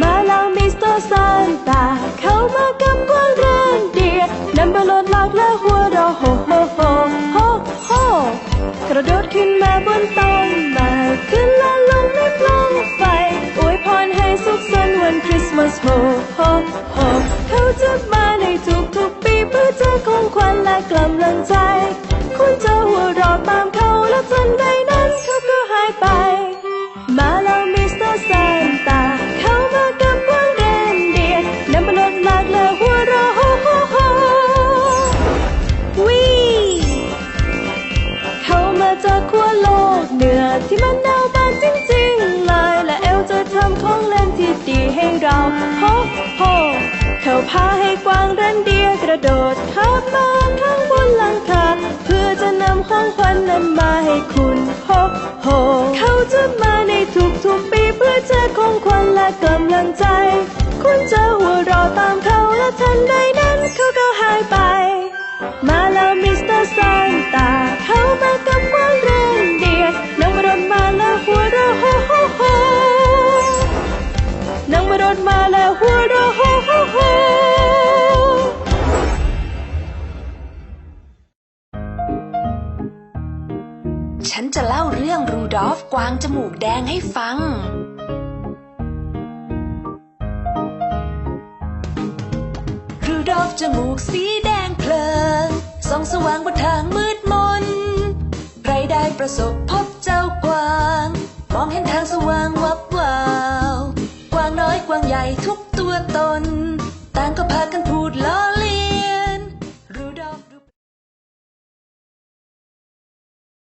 มาแล้วมิสเตอร์ซานตา เข้ามากับกวางเรนเดียร์นำบอลลอนลากและหัวเราะโฮโฮโฮโฮโฮกระโดดขึ้นมาบนต้นไม้ขึ้นและลงในปล่องไฟอวยพรให้สุขสันต์วันคริสต์มาสโฮโฮโฮเขาจะมาในทุกๆปีเพื่อเจอของขวัญและกำลังใจ คุณจะหัวเราะตามเขา เข้าจากขั้วโลกเหนือที่มันหนาวบานจริงๆเลย และเอลจะทำของเล่นที่ดีให้เราโฮโฮเขาพาให้กวางเรนเดียกระโดดข้ามมาข้างบนหลังคาเพื่อจะนำของขวัญนั้นมาให้คุณโฮโฮเขาจะมาในทุกๆปีเพื่อแจกของขวัญและกำลังใจ คุณจะหัวเราะ นมาแล้วหัวเราะโฮโฮโฮฉันจะเล่าเรื่องรูดอฟกวางจมูกแดงให้ฟัง รูดอฟจมูกสีแดงเพลิงส่องสว่างบนทางมืดมน ใครได้ประสบพบเจ้ากวาง มองเห็นทางสว่าง